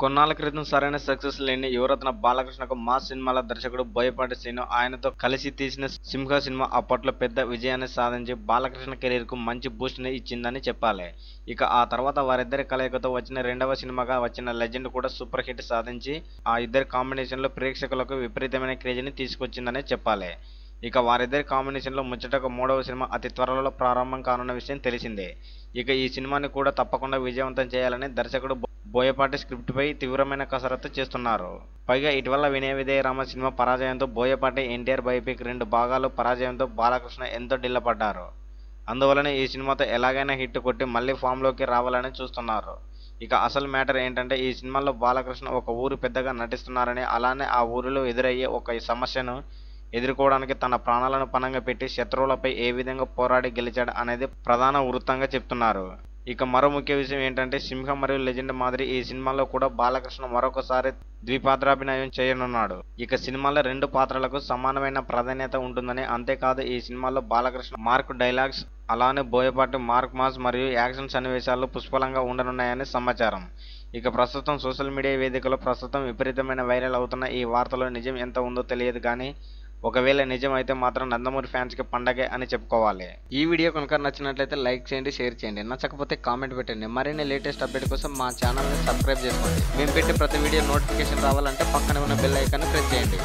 కొన్నాళ్ళ క్రితం సరైన సక్సెస్ లేని యువరత్న బాలకృష్ణకు మా సినిమాల దర్శకుడు బోయపాటి శ్రీను ఆయనతో కలిసి తీసిన సింహ సినిమా అప్పట్లో పెద్ద విజయాన్ని సాధించి బాలకృష్ణ కెరీర్కు మంచి బూస్ట్ని ఇచ్చిందని చెప్పాలి. ఇక ఆ తర్వాత వారిద్దరి కలయికతో వచ్చిన రెండవ సినిమాగా వచ్చిన లెజెండ్ కూడా సూపర్ హిట్ సాధించి ఆ ఇద్దరి కాంబినేషన్లో ప్రేక్షకులకు విపరీతమైన క్రేజ్ని తీసుకొచ్చిందనే చెప్పాలి. ఇక వారిద్దరి కాంబినేషన్లో ముచ్చటకు మూడవ సినిమా అతి త్వరలో ప్రారంభం కానున్న విషయం తెలిసిందే. ఇక ఈ సినిమాని కూడా తప్పకుండా విజయవంతం చేయాలని దర్శకుడు బోయపాటి స్క్రిప్ట్పై తీవ్రమైన కసరత్తు చేస్తున్నారు. పైగా ఇటీవల వినయ విధేయ రామ సినిమా పరాజయంతో బోయపాటి ఎన్టీఆర్ బయోపిక్ రెండు భాగాలు పరాజయంతో బాలకృష్ణ ఎంతో డిల్లపడ్డారు అందువలన ఈ సినిమాతో ఎలాగైనా హిట్ కొట్టి మళ్ళీ ఫామ్లోకి రావాలని చూస్తున్నారు. ఇక అసలు మ్యాటర్ ఏంటంటే ఈ సినిమాలో బాలకృష్ణ ఒక ఊరు పెద్దగా నటిస్తున్నారని అలానే ఆ ఊరిలో ఎదురయ్యే ఒక సమస్యను ఎదుర్కోవడానికి తన ప్రాణాలను పణంగా పెట్టి శత్రువులపై ఏ విధంగా పోరాడి గెలిచాడు అనేది ప్రధాన వృత్తంగా చెప్తున్నారు. ఇక మరో ముఖ్య విషయం ఏంటంటే సింహం మరియు లెజెండ్ మాదిరి ఈ సినిమాలో కూడా బాలకృష్ణ మరొకసారి ద్విపాత్రాభినయం చేయనున్నాడు. ఇక సినిమాలో రెండు పాత్రలకు సమానమైన ప్రాధాన్యత ఉంటుందని అంతేకాదు ఈ సినిమాలో బాలకృష్ణ మార్క్ డైలాగ్స్ అలానే బోయపాటి మార్క్ మాస్ మరియు యాక్షన్ సన్నివేశాలు పుష్కలంగా ఉండనున్నాయని సమాచారం. ఇక ప్రస్తుతం సోషల్ మీడియా వేదికలో ప్రస్తుతం విపరీతమైన వైరల్ అవుతున్న ఈ వార్తలో నిజం ఎంత ఉందో తెలియదు కానీ ఒకవేళ నిజమైతే మాత్రం నందమూరి ఫ్యాన్స్కి పండగే అని చెప్పుకోవాలి. ఈ వీడియో కనుక నచ్చినట్లయితే లైక్ చేయండి షేర్ చేయండి. నచ్చకపోతే కామెంట్ పెట్టండి. మరిన్ని లేటెస్ట్ అప్డేట్ కోసం మా ఛానల్ని సబ్స్క్రైబ్ చేసుకోండి. మేము పెట్టే ప్రతి వీడియో నోటిఫికేషన్ రావాలంటే పక్కనే ఉన్న బెల్ ఐకాన్ని ప్రెస్ చేయండి.